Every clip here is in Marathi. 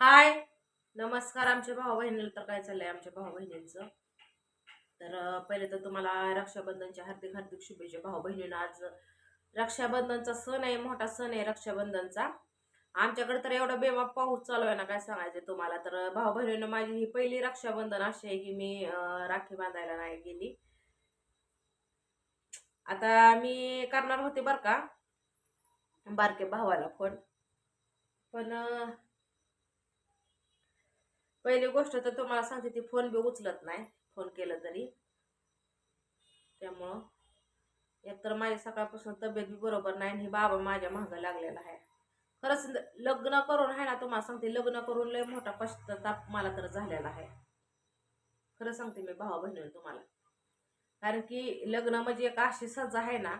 हाय. नमस्कार आमच्या भाऊ बहिणीला. तर काय चाललंय आमच्या भाऊ बहिणींचं? तर पहिले तर तुम्हाला रक्षाबंधनच्या हार्दिक हार्दिक शुभेच्छा. भाऊ बहिणीनं आज रक्षाबंधनचा सण आहे मोठा सण आहे रक्षाबंधनचा. आमच्याकडे तर एवढा बेमा पाऊस चालू आहे ना काय सांगायचं तुम्हाला? तर भाऊ बहिणीनं माझी ही पहिली रक्षाबंधन अशी आहे की मी राखी बांधायला नाही गेली. आता मी करणार होते बरं का? बारके भावाला फोन. पण पहिली गोष्ट तर तुम्हाला सांगते ती फोन बी उचलत नाही. फोन केलं तरी. त्यामुळं एकतर माझ्या सकाळपासून तब्येत बी बरोबर नाही आणि हे बाबा माझ्या मागं लागलेला आहे. खरंच ल- लग्न करून आहे ना तुम्हाला सांगते लग्न करून लय मोठा पश्चाताप मला तर झालेला आहे. खरं सांगते मी भावा बहिणी तुम्हाला. कारण की लग्न म्हणजे एक अशी सजा आहे ना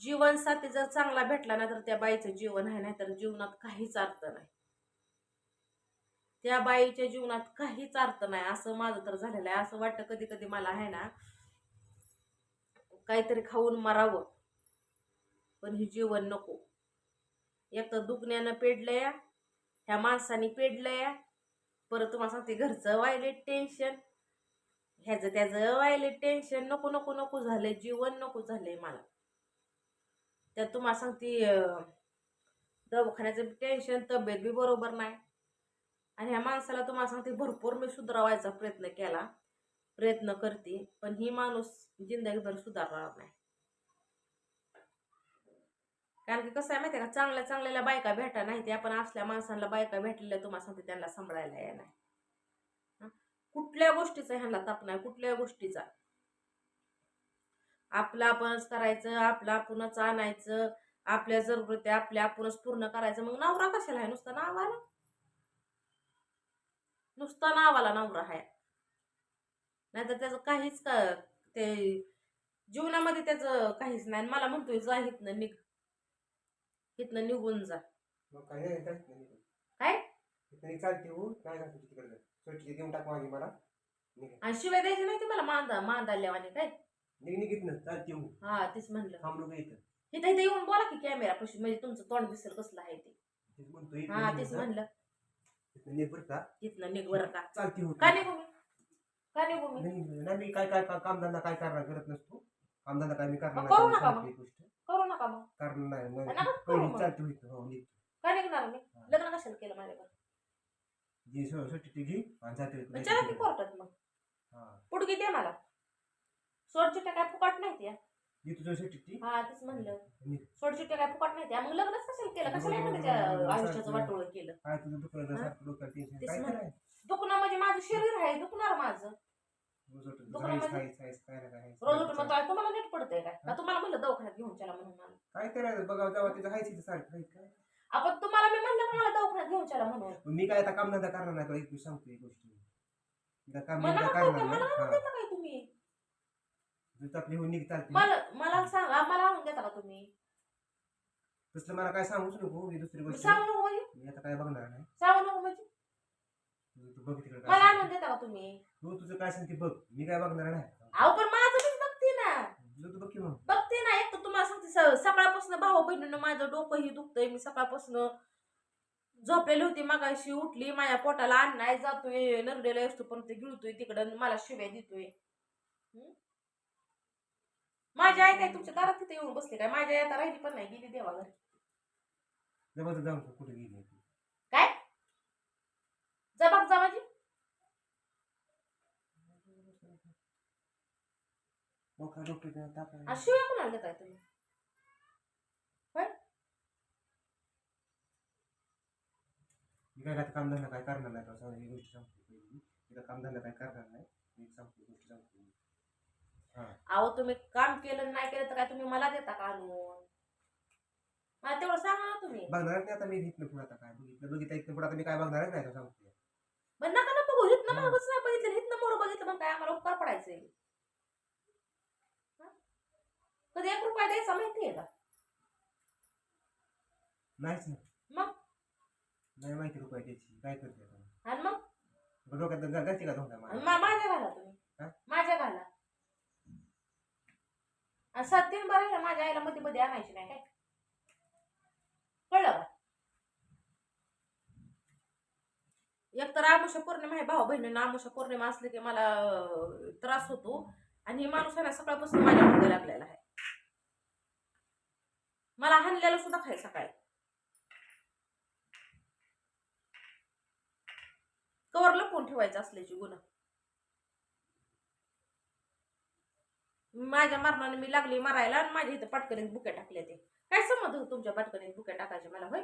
जीवनसाथी जर चांगला भेटला ना तर त्या बाईचं जीवन आहे नाही तर जीवनात काहीच अर्थ नाही. त्या बाईच्या जीवनात काहीच अर्थ नाही. असं माझं तर झालेलं आहे. असं वाटतं कधी कधी मला आहे ना काहीतरी खाऊन मरावं. पण हे जीवन नको. एक तर दुखण्यानं पेडलंय ह्या माणसाने पेडलंय परत तुम्हाला सांगते घरचं वायलेट टेन्शन ह्याचं त्याचं वायलेट टेन्शन नको नको नको झालंय. जीवन नको झालंय मला. त्यात तुम्हाला सांगते दवाखान्याचं टेन्शन तब्येत बी बरोबर नाही. आणि ह्या माणसाला तुम्हाला सांगते भरपूर मी सुधारवायचा प्रयत्न केला. प्रयत्न करते पण ही माणूस जिंदगीभर सुधारणार नाही. कारण की कसं आहे माहिती का चांगल्या चांगल्याला बायका भेटा नाही ते आपण असल्या माणसांना बायका भेटलेल्या तुम्हाला सांगते त्यांना सांभाळायला या नाही. कुठल्या गोष्टीचा ह्यांना ताप नाही कुठल्या गोष्टीचा? आपलं आपणच करायचं आपलं आपणच आणायचं आपल्या जरुरती आपल्या आपणच पूर्ण करायचं मग नवरा कशाला आहे नुसतं नावाला नुसता नावाला नवरा आहे नाहीतर त्याचं काहीच का ते जीवनामध्ये त्याचं काहीच नाही. मला म्हणतोय जा हितनं निघ. हितनं निघून जा. काय. काय काय? देऊन टाक माझी मला. आणि शिवाय द्यायचे नाही ते मला मांदा मांदाल्यावाने काय? निघ निघित ना चालते हो तेच म्हणलं. इथं. इथं येऊन बोला की कॅमेरा म्हणजे तुमचं तोंड दिसेल कसलं आहे ते. हा तेच. म्हणलं. निघ बरं का. इथनं निघ बरं का. चालते का निघू मी? का निघू मी? नाही मी काय काय काय कामधंदा काय करणार करत नसतो कामधंदा काय मी करणार मग करू नका सांगतो एक गोष्ट. करू नका मग. करणार नाही मग नका करू पहिली मग. चालते हो इथं हो निघ. का निघणार मी? लग्न कशाला केलं माझ्यावर? जी सुट्टी घे आणि जाते मग चला की कोर्टात मग. हा. पुढगी दे मला? सोडचिट्ट्या काय फुकट नाही त्या जी तुझं सुट्टी हा तेच म्हणलं निघ सोडचिट्ट्या काय फुकट नाही त्या मग लग्नच कशाला केलं कशाला त्याच्या आयुष्याचं वाटोळ केलं काय तुझं दुखलं हा? सारखं तेच काय म्हणलं. करायचं दुखणं म्हणजे माझं शरीर आहे दुखणार माझं रोज उठून दुखणं जायचं, म्हणजे? खायचं, खायचं, काय ना काय रोज उठून मग काय तुम्हाला नीट पडतंय काय तुम्हाला म्हणलं दवाखान्यात घेऊन चला म्हणून मला काय करायचं बघा जेव्हा तिथं हायची सारखं काय आपण तुम्हाला मी म्हणलं मला दवाखान्यात घेऊन चला म्हणून पण मी काय आता कामधंदा करणार नाही तुला एक दिवस सांगतो एक गोष्ट काम मला धंदा नको करणार? मला नाही हा काय तुम्ही जर आपली होऊन निघता आलती. मला मला सांगा मला आणून देता का तुम्ही? तसलं मला काय सांगूच नको ही दुसरी मी गोष्ट सांगू नको म्हणजे? मी आता काय बघणार नाही. सांगू नको म्हणजे? तू बघ तिकडे मला काय आणून देता का तुम्ही? तू तुझं काय सांगते बघ मी काय बघणार नाही अहो पण माझं मीच बघते ना. तुझं तू बघ की मग. बघते ना एक तर तुम्हाला सांगते स- सकाळपासून भाऊ बहिणीनं माझं डोकंही दुखतंय मी सकाळपासून झोपलेली होती मागाशी उठली माझ्या पोटाला आणलाय जातोय नरडेला असतो पण ते गिळतोय तिकडं मला शिव्या देतोय? माझी आई काय तुमच्या दारात तिथे येऊन बसली काय? माझी आई आता राहिली पण नाही गेली देवा घरी जबरदस्त जाऊन तू कुठे गेली. काय? जबाब जा माझी. मग काय डॉक्टर ताप आहे. आणि शिव्या कोणाला देताय तुम्ही? मी काय आता कामधंदा काय करणार नाही तुला सांग ही गोष्ट सांगतो पहिली. काय कामधंदा काय करणार नाही मी सांगतो ही गोष्ट सांगतो अहो तुम्ही काम केलं नाही केलं तर काय तुम्ही मला देता का आणून? मला तेवढं सांगा ना तुम्ही. बघणार नाही आता मी इथनं पुढे आता काय बघितलं. बघितलं इथनं पुढे आता मी काय बघणारच नाही तो सांगतो. पण नका ना बघू. हितनं हा. मागच नाही बघितलं हितनं मोर बघितलं मग काय आम्हाला उपकार पडायचंय हा? कधी एक रुपया द्यायचा माहितीये का? नाहीच ना. मग? नाही माहिती रुपये त्याची काय करते आता? आणि मग? मग डोक्यात घालते का धोका आणि माझ्या? मा- माझ्या घाला तुम्ही. हा? माझ्या घाला. आणि सात तीन बारा माझ्या आईला मध्ये मध्ये आणायची नाही काय? कळलं एक तर आमुषा पौर्णिमा आहे भाऊ बहिणींना आमुषा पौर्णिमा असली की मला त्रास होतो. आणि हे माणूस आहे ना सकाळपासून माझ्या मागे लागलेला आहे. मला हाणलेलं सुद्धा खाय सकाळी. कवर लपवून ठेवायचं असल्याची गुन्हा माझ्या मारणाने मी लागली मारायला आणि माझ्या इथं पाटकरीत बुके टाकले ते. काय समज होतं तुमच्या पाटकरीत बुके टाकायचे मला होय?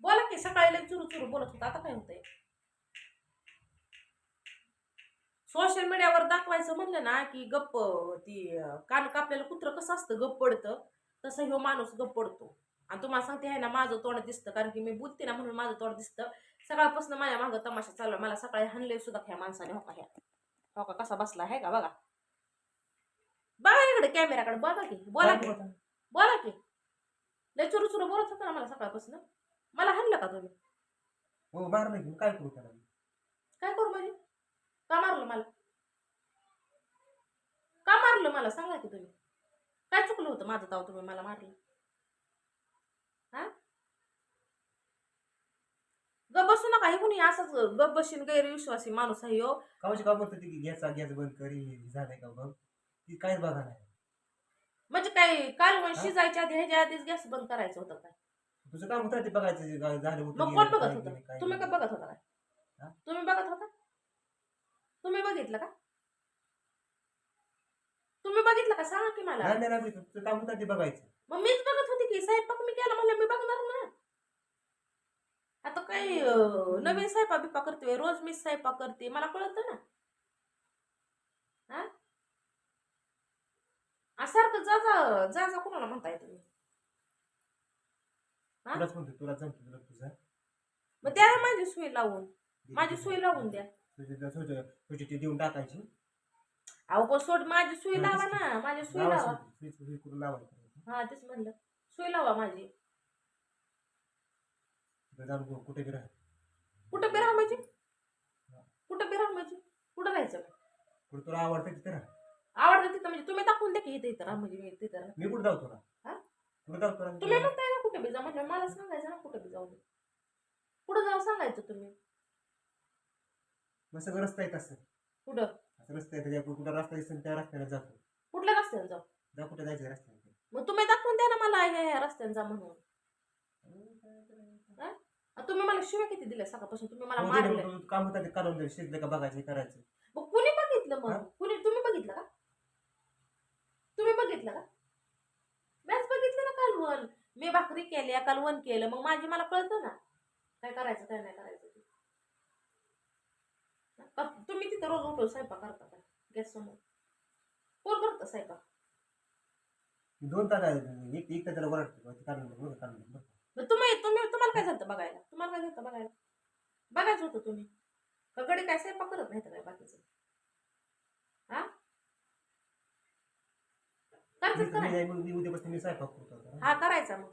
बोला की सकाळी लय चुरू चुरू बोलत होता आता काय होतंय? सोशल मीडियावर दाखवायचं म्हणलं ना की गप्प ती कान कापलेलं कुत्र कसं असतं? गप्प पडतं. तसं ह्यो माणूस गप्प पडतो. आणि तुम्हाला सांगते आहे ना माझं तोंड दिसतं कारण की मी बोलते ना म्हणून माझं तोंड दिसतं. सकाळपासून माझ्या मागं तमाशा चालू आहे. मला सकाळी हाणले सुद्धा ह्या माणसाने हो का ह्या? हो का कसा बसला आहे का? बघा. इकडे कॅमेराकडे बघा की बोला की. बोला की. लय चुरू चुरू बोलत होता ना मला सकाळपासून. मला हाणलं का तुम्ही? हो मारलं की. काय करू त्याला? काय करू म्हणजे? का मारलं मला? का मारलं मला? सांगा की तुम्ही. काय चुकलं होतं माझं ताव तुम्ही मला मारलं? हा? गप बसू नका हे कुणी असंच गप बशीन गैरविश्वासी माणूस आहे हो कावची का म्हणतो ती गॅस गॅस बंद करी झालंय का बघ ती काहीच बघा नाही. म्हणजे काय कालवण हा? शिजायच्या आधी ह्याच्या आधीच गॅस बंद करायचं होतं काय? तुझं काम होतं ते बघायचं जे गा- झालं होतं मग गेलं, कोण बघत काय होता? गेलं, काय तुम्ही का गेलं. बघत होता हा? काय तुम्ही बघत होता? तुम्ही बघितलं का? तुम्ही बघितलं का? सांगा की मला. नाही नाही नाही, तुझं काम होतं ते बघायचं. मग मीच बघत होते की स्वयंपाक मी केला म्हणलं मी बघणार ना. आता काही अं, नवीन स्वयंपाक बिपा करते रोज मी स्वयंपाक करते मला कळत ना. हा? सारखं जा जा जा जा कोणाला म्हणताय तुम्ही हा? तुलाच म्हणतो तुला जमतो तुला तुझं. मग द्या ना माझी सोय लावून. माझी सोय लावून द्या. तुझी ती देऊन टाकायची. अहो पण सोड माझी सोय लावा ना माझी सोय लावा लावायची, करून हा तेच म्हणलं. सोय लावा माझी. तिथं जाऊन कु- कुठे बी राहा. कुठं बी राहा माझी? कुठं बी राहा माझी? कुठं राहायचं? कुठे तुला आवडतं तिथे राहा. आवडतं तिथं म्हणजे तुम्ही दाखवून द्या की इथं इथं राहा म्हणजे मी तिथं राहा. मी कुठे जाऊ तुला हा? कुठे तुम्ही म्हणताय ना कुठे बी जा म्हणजे मला सांगायचं ना कुठे बी जाऊ दे. कुठं जाऊ सांगायचं तुम्ही? मग सगळं रस्ता येत असं कुठं? असं रस्ता येतं ज्या- कुठं रस्ता दिसेल त्या रस्त्याने जातो कुठल्या रस्त्याने जाऊ? जा कुठे जायचं रस्त्याने. मग तुम्ही दाखवून द्या ना मला ह्या ह्या रस्त्याने जा म्हणून. आ, तुम्ही मला शिव्या किती दिल्या सकाळपासून? तुम्ही मला हो, मारले. काम होतं ते काढून दे शिजलं का बघायचं हे करायचं. मग कुणी बघितलं हा? मग कुणी तुम्ही बघितलं का? तुम्ही बघितलं का? मॅच बघितलं ना कालवण मी भाकरी केल्या कालवण केलं. मग माझी मला कळतं ना? काय करायचं काय नाही करायचं तुम्ही तिथं रोज उठून स्वयंपाक करता का? गॅस समोर. कोण करतं स्वयंपाक? दोन तास आहे. एक वरटतो बरं, तुम्ही तुम्ही तुम्हाला काय झालं बघायला? तुम्हाला काय झालं बघायला? बघायचं होतं तुम्ही. का गडी काय स्वयंपाक करत नाही तर काय बाकीचं? हा? मी करतात का मी नाही? नाही, मग मी उद्यापासून मी स्वयंपाक करतो आता. हा करायचा मग.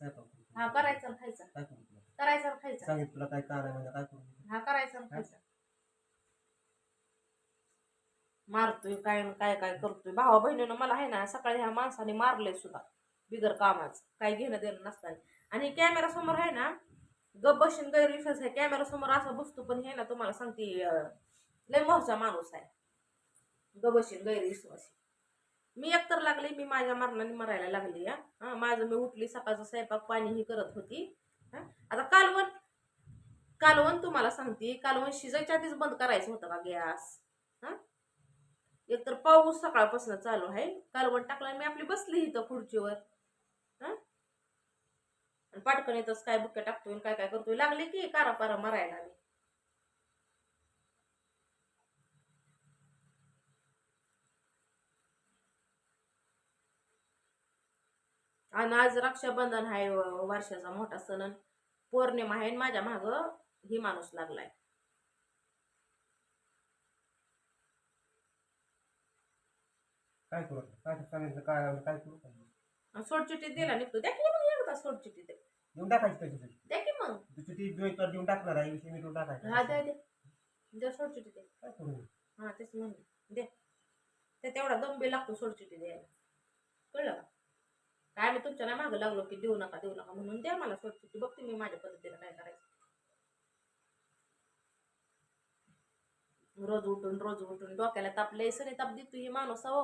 स्वयंपाक करतो. हा करायचा आणि खायचा. काय करू तुला? करायचा आणि खायचा. सांगितलं तुला काय कारण म्हणजे काय करू हा करायचा आणि खायचा. मारतोय काय काय काय करतोय. भावा बहिणीनं मला आहे ना सकाळी ह्या माणसाने मारलंय सुद्धा. बिगर कामाच. काय घेणं देणं नसताना आणि कॅमेरा समोर आहे ना गप बशीन गैरविश्वास आहे. कॅमेरा समोर असा बसतो पण हे ना तुम्हाला सांगते अं, लय मोहचा माणूस आहे. गप बशीन गैरविश्वासी मी एकतर लागले मी माझ्या मरणाने मरायला लागली या हा, माझं मी उठली सकाळचा स्वयंपाक पाणी ही करत होती हा. आता कालवण कालवण तुम्हाला सांगते कालवण शिजायच्या आधीच बंद करायचं होतं का गॅस हा. एकतर पाऊस सकाळपासून चालू आहे कालवण टाकला मी आपली बसली इथं खुर्चीवर हा. पाटकन येतच काय बुक्या टाकतोय काय काय करतोय लागले की कारा पारा मारायला मी आणि आज रक्षाबंधन आहे वर्षाचा मोठा सण पौर्णिमा आहे आणि माझ्या माग ही माणूस लागलाय. काय करू काय सांगितलं काय काय करू? सोडचिठ्ठी दिला निघतो द्या की मग एकदा सोडचिठ्ठी दे देऊन टाकायची त्याची तुझी द्या की मग. तुझी ती दोन तर देऊन टाकणार आहे. विषय हा टाकायचं. द्या द्या. द्या सोडचिठ्ठी दे काय करू? हा तेच म्हणलं. दे ते तेवढा दंबी लागतो सोडचिठ्ठी द्यायला. कळलं का? काय मी तुमच्या ना मागं लागलो की देऊ नका देऊ नका. म्हणून द्या मला स्वच्छ. की बघते मी माझ्या पद्धतीने काय करायचं. रोज उठून रोज उठून डोक्याला तापले सरे ताप देतो हे माणूस हो